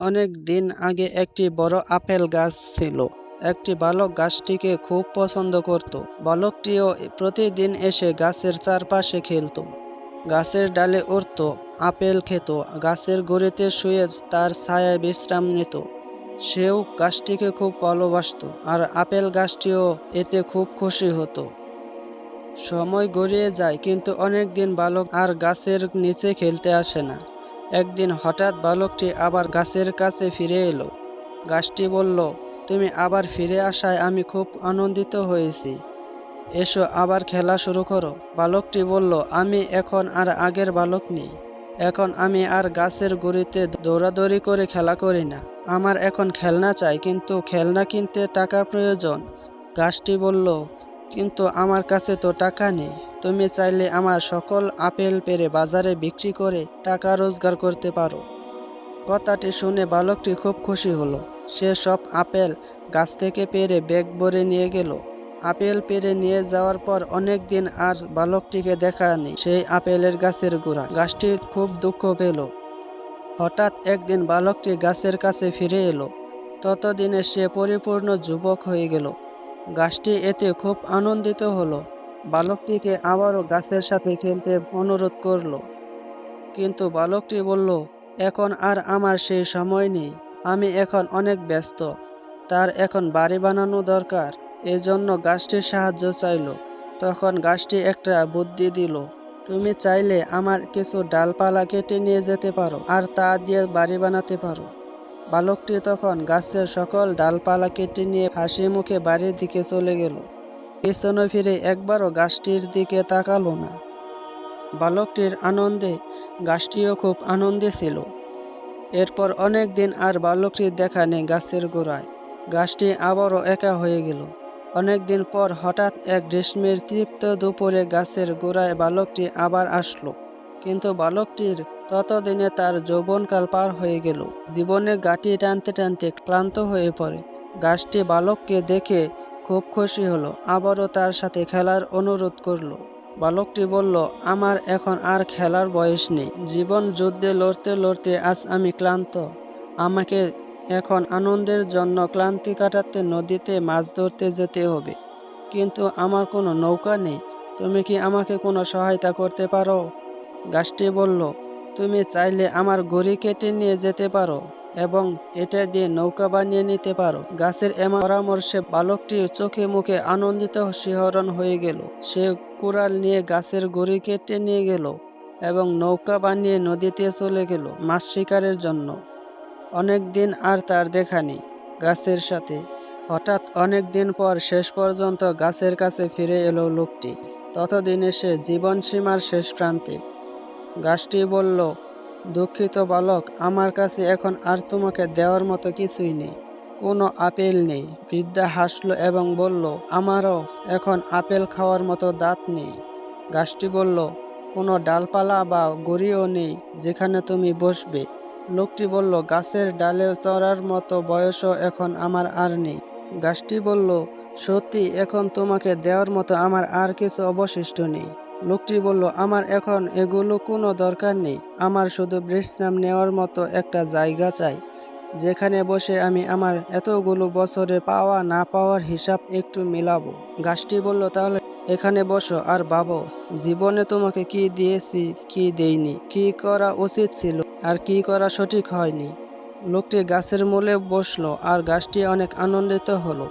অনেক দিন আগে একটি বড় আপেল গাছ ছিল। একটি বালক গাছটিকে খুব পছন্দ করত। বালকটিও প্রতিদিন এসে গাছের চারপাশে খেলত। গাছের ডালে উঠত, আপেল খেত, গাছের গড়িতে শুয়ে তার ছায়ায় বিশ্রাম নিত। সেও গাছটিকে খুব ভালোবাসতো আর আপেল গাছটিও এতে খুব খুশি হতো। সময় গড়িয়ে যায়, কিন্তু অনেক দিন বালক আর গাছের নিচে খেলতে আসে না। একদিন হঠাৎ বালকটি আবার গাছের কাছে ফিরে এলো। গাছটি বলল, তুমি আবার ফিরে আসায় আমি খুব আনন্দিত হয়েছি। এসো আবার খেলা শুরু করো। বালকটি বলল, আমি এখন আর আগের বালক নেই। এখন আমি আর গাছের গুড়িতে দৌড়াদৌড়ি করে খেলা করি না। আমার এখন খেলনা চাই, কিন্তু খেলনা কিনতে টাকার প্রয়োজন। গাছটি বলল কিন্তু আমার কাছে তো টাকা নেই। তুমি চাইলে আমার সকল আপেল পেরে বাজারে বিক্রি করে টাকা রোজগার করতে পারো। কথাটি শুনে বালকটি খুব খুশি হলো। সে সব আপেল গাছ থেকে পেরে ব্যাগ ভরে নিয়ে গেল। আপেল পেরে নিয়ে যাওয়ার পর অনেক দিন আর বালকটিকে দেখা নেই। সেই আপেলের গাছের গোড়া। গাছটি খুব দুঃখ পেল। হঠাৎ একদিন বালকটি গাছের কাছে ফিরে এলো। ততদিনে সে পরিপূর্ণ যুবক হয়ে গেল। গাছটি এতে খুব আনন্দিত হলো। বালকটিকে আবারও গাছের সাথে খেলতে অনুরোধ করল। কিন্তু বালকটি বলল, এখন আর আমার সেই সময় নেই। আমি এখন অনেক ব্যস্ত। তার এখন বাড়ি বানানো দরকার। এজন্য গাছটির সাহায্য চাইল। তখন গাছটি একটা বুদ্ধি দিল, তুমি চাইলে আমার কিছু ডালপালা কেটে নিয়ে যেতে পারো, আর তা দিয়ে বাড়ি বানাতে পারো। বালকটি তখন গাছের সকল ডালপালা কেটে নিয়ে হাসি মুখে বাড়ির দিকে চলে গেল। পিছনে ফিরে একবারও গাছটির দিকে তাকালো না। বালকটির আনন্দে, গাছটিও খুব আনন্দে ছিল। এরপর অনেক দিন আর বালকটির দেখা নেই গাছের গোড়ায়। গাছটি আবারও একা হয়ে গেল। অনেক দিন পর হঠাৎ এক গ্রীষ্মের তৃপ্ত দুপুরে গাছের গোড়ায় বালকটি আবার আসলো। কিন্তু বালকটির ততদিনে তার যৌবনকাল পার হয়ে গেল। জীবনে গাটি টানতে টানতে ক্লান্ত হয়ে পড়ে। গাছটি বালককে দেখে খুব খুশি হলো, আবারও তার সাথে খেলার অনুরোধ করল। বালকটি বলল, আমার এখন আর খেলার বয়স নেই। জীবন যুদ্ধে লড়তে লড়তে আজ আমি ক্লান্ত। আমাকে এখন আনন্দের জন্য ক্লান্তি কাটাতে নদীতে মাছ ধরতে যেতে হবে। কিন্তু আমার কোনো নৌকা নেই। তুমি কি আমাকে কোনো সহায়তা করতে পারো? গাছটি বলল, তুমি চাইলে আমার গড়ি কেটে নিয়ে যেতে পারো এবং এটা দিয়ে নৌকা বানিয়ে নিতে পারো। গাছের এমন পরামর্শে বালকটির চোখে মুখে আনন্দিত শিহরণ হয়ে গেল। সে কুড়াল নিয়ে গাছের গড়ি কেটে নিয়ে গেল এবং নৌকা বানিয়ে নদীতে চলে গেল মাছ শিকারের জন্য। অনেক দিন আর তার দেখা নেই গাছের সাথে। হঠাৎ অনেক দিন পর শেষ পর্যন্ত গাছের কাছে ফিরে এলো লোকটি। ততদিনে সে জীবন সীমার শেষ প্রান্তে গাছটি বলল, দুঃখিত বালক, আমার কাছে এখন আর তোমাকে দেওয়ার মতো কিছুই নেই। কোনো আপেল নেই। বৃদ্ধা হাসলো এবং বলল, আমারও এখন আপেল খাওয়ার মতো দাঁত নেই। গাছটি বলল, কোনো ডালপালা বা গড়িও নেই যেখানে তুমি বসবে। লোকটি বলল, গাছের ডালে চড়ার মতো বয়সও এখন আমার আর নেই। গাছটি বলল, সত্যি, এখন তোমাকে দেওয়ার মতো আমার আর কিছু অবশিষ্ট নেই। লোকটি বলল, আমার এখন এগুলো কোনো দরকার নেই। আমার শুধু বিশ্রাম নেওয়ার মতো একটা জায়গা চাই, যেখানে বসে আমি আমার এতগুলো বছরে পাওয়া না পাওয়ার হিসাব একটু মিলাবো। গাছটি বলল, তাহলে এখানে বসো আর ভাবো, জীবনে তোমাকে কি দিয়েছি, কি দেইনি, কি করা উচিত ছিল আর কি করা সঠিক হয়নি? লোকটি গাছের মূলে বসল আর গাছটি অনেক আনন্দিত হলো।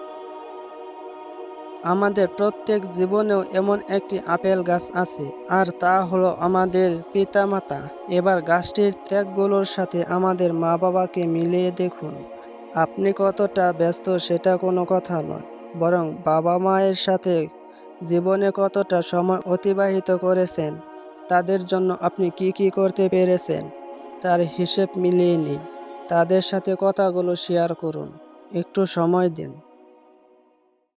আমাদের প্রত্যেক জীবনেও এমন একটি আপেল গাছ আছে, আর তা হলো আমাদের পিতামাতা। এবার গাছটির ত্যাগগুলোর সাথে আমাদের মা বাবাকে মিলিয়ে দেখুন। আপনি কতটা ব্যস্ত সেটা কোনো কথা নয়, বরং বাবা মায়ের সাথে জীবনে কতটা সময় অতিবাহিত করেছেন, তাদের জন্য আপনি কি কি করতে পেরেছেন, তার হিসেব মিলিয়ে নিন। তাদের সাথে কথাগুলো শেয়ার করুন। একটু সময় দিন।